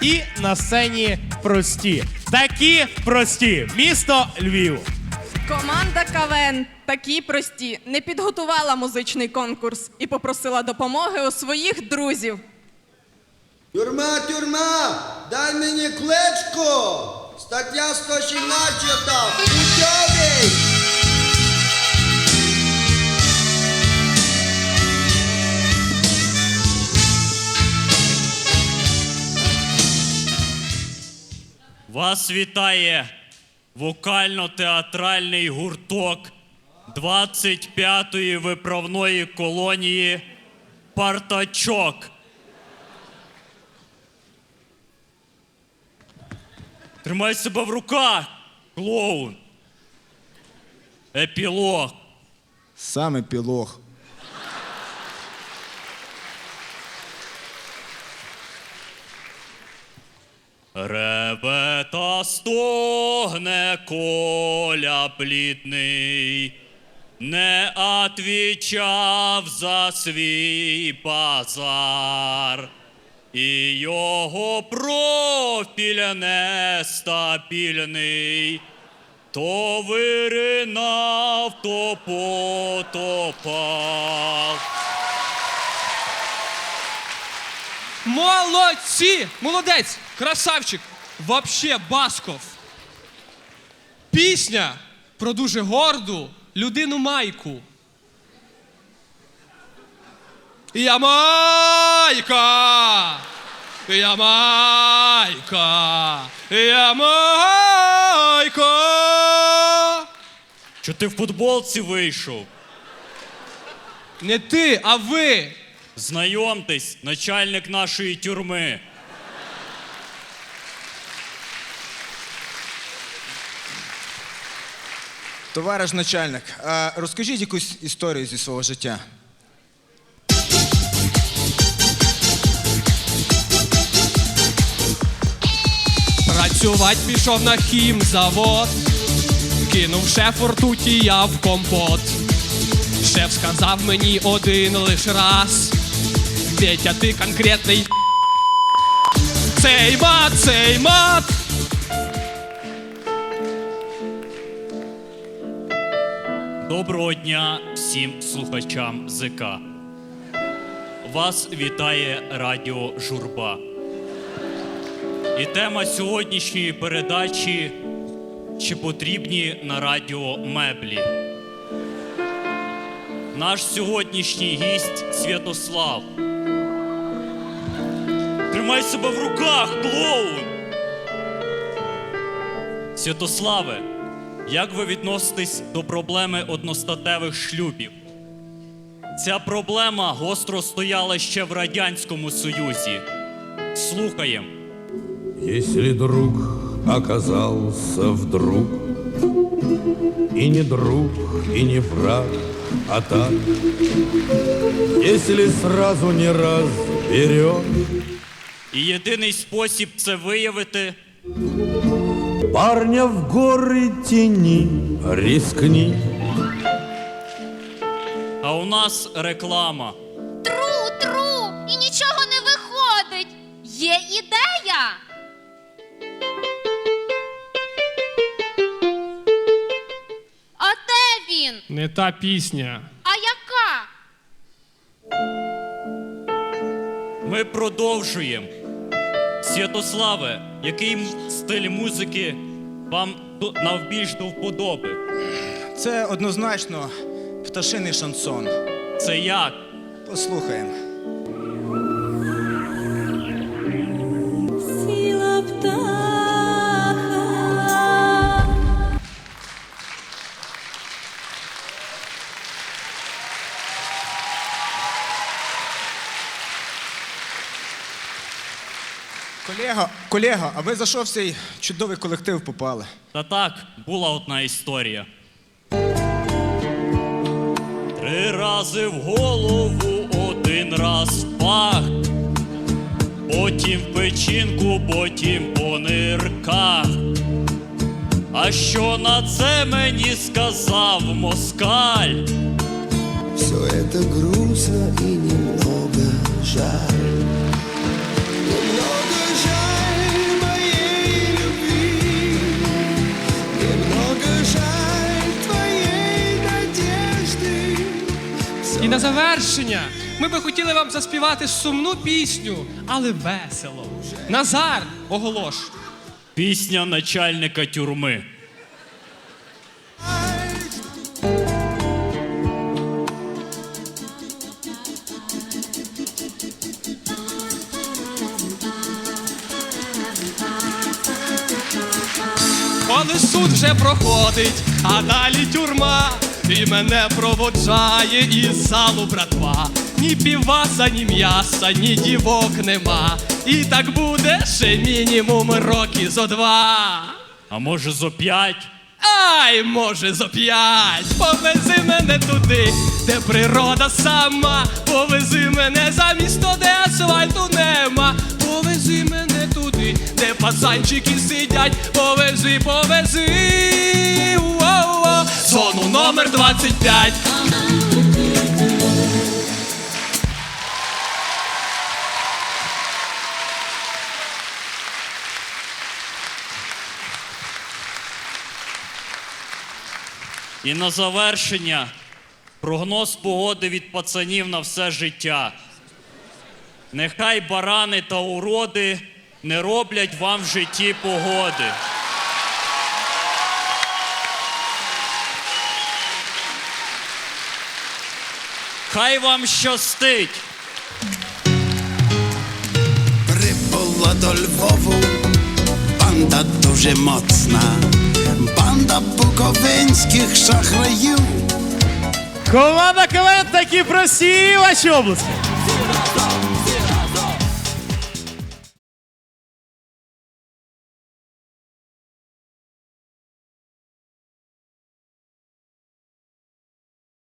і на сцені прості. Такі прості. Місто Львів. Команда КВН такі прості не підготувала музичний конкурс і попросила допомоги у своїх друзів. Тюрма, тюрма, дай мені кличку. Стаття 117. Путьовий. Вас вітає вокально-театральний гурток 25-ї виправної колонії Партачок. Тримай себе в руках, клоун. Епілог. Саме пілох. Реве та стогне коля плідний, не отвічав за свій базар, і його профіль нестабільний, то виринав, то потопав. Молодці! Молодець! Красавчик! Вообще Басков. Пісня про дуже горду людину майку. Ямайка! Ямайка! Ямайка! Що ти в футболці вийшов? Не ти, а ви! Знайомтесь, начальник нашої тюрми. Товариш начальник, а розкажіть якусь історію зі свого життя. Працювать пішов на хімзавод, кинув шеф ртуті я в компот. Шеф сказав мені один лиш раз. Петя, ти конкретний. Цей мат, цей мат. Доброго дня всім слухачам ЗК. Вас вітає Радіо Журба. І тема сьогоднішньої передачі чи потрібні на радіо меблі. Наш сьогоднішній гість Святослав. Тримай себе в руках, клоун! Святославе, як ви відноситесь до проблеми одностатевих шлюбів? Ця проблема гостро стояла ще в Радянському Союзі. Слухаємо. Если друг оказался вдруг И не друг, и не враг, а так Если сразу не разберем І єдиний спосіб це виявити Парня в горы тени рискни А у нас реклама. Тру, тру, і нічого не виходить. Є ідея. А де він? Не та пісня. Ми продовжуємо. Святославе, який стиль музики вам навбільш до вподоби? Це однозначно пташиний шансон. Це як? Послухаємо. Колега, колега, а ви за що в цей чудовий колектив попали? Та так, була одна історія. Три рази в голову, один раз пах. Потім в печінку, потім по нирках. А що на це мені сказав москаль? Все это грустно и немного. Немного жаль, І на завершення ми би хотіли вам заспівати сумну пісню, але весело. Назар, оголош. Пісня начальника тюрми. Коли суд вже проходить, а далі тюрма, і мене проводжає із залу братва. Ні піваса, ні м'яса, ні дівок нема. І так буде ще мінімум роки зо два. А може зо п'ять? Ай, може, зо п'ять. Повези мене туди, де природа сама. Повези мене за місто, де асфальту нема. Повези мене туди, де пацанчики сидять. Повези, повези. Уо-уо. Зону номер 25. І на завершення прогноз погоди від пацанів на все життя. Нехай барани та уроди не роблять вам в житті погоди. Хай вам щастить! Прибула до Львову банда дуже моцна, банда буковинських шахраїв. Команда КВН такі просіла ваші області.